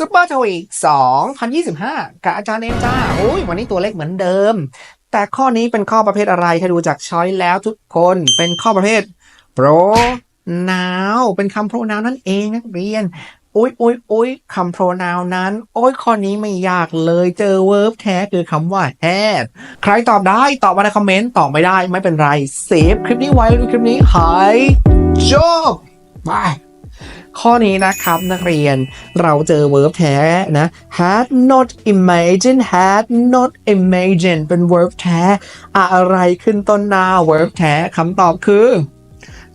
ซุปเปอร์ทวีก2025 กับอาจารย์เอมจ้าโอ้ยวันนี้ตัวเลขเหมือนเดิม แต่ข้อนี้เป็นข้อประเภทอะไรถ้าดูจากช้อยแล้วทุกคนเป็นข้อประเภท pronoun เป็นคำ pronoun นั่นเองนักเรียนโอ้ยโอ้ยโอ้ยคำ pronoun นั้น โอ้ยข้อนี้ไม่ยากเลยเจอ verb แท้คือคำว่า had ใครตอบได้ตอบมาในคอมเมนต์ ตอบไม่ได้ไม่เป็นไรเซฟคลิปนี้ไว้ดูคลิปนี้หายจบไป ข้อนี้นะครับนักเรียนเราเจอ verb แท้นะ had not imagine had not imagine เป็น verb แท้ อะไรขึ้นต้นหน้า verb แท้คำตอบคือ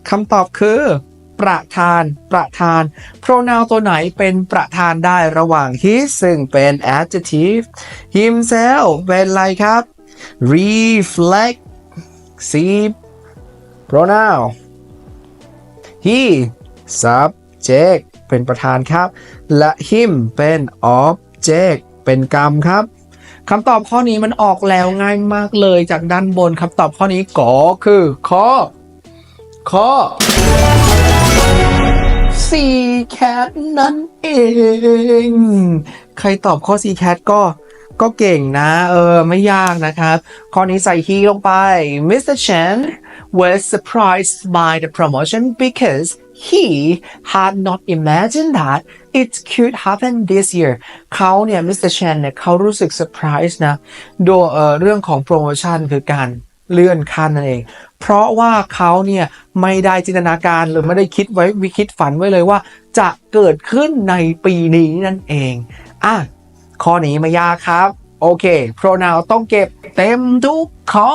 คำตอบคือ ประธาน ประธาน pronoun ตัวไหนเป็นประธานได้ระหว่าง his ซึ่งเป็น adjective himself เป็นอะไรครับ reflect see pronoun he subject เป็นประธานครับ และ him เป็น object เป็นกรรมครับคำตอบข้อนี้มันออกแล้วง่ายมากเลยจากด้านบนคำตอบข้อนี้ก็คือข้อข้อ C cat นั่นเอง ใครตอบข้อ C cat ก็ก็เก่งนะ เออ ไม่ยากนะครับ ข้อนี้ใส่ he ลงไป Mr. Chen was surprised by the promotion because he had not imagined that it could happen this year เขาเนี่ย Mr. Chen เนี่ยเขารู้สึก surprise นะโดยเเรื่องของโปรโมชั่นคือการเลื่อนขั้นนั่นเอง เพราะว่าเขาเนี่ยไม่ได้จินตนาการหรือไม่ได้คิดไว้วิคิดฝันไว้เลยว่า จะเกิดขึ้นในปีนี้นั่นเอง อะ ข้อนี้ไม่ยากครับ โอเค pronoun ต้องเก็บเต็มทุกข้อ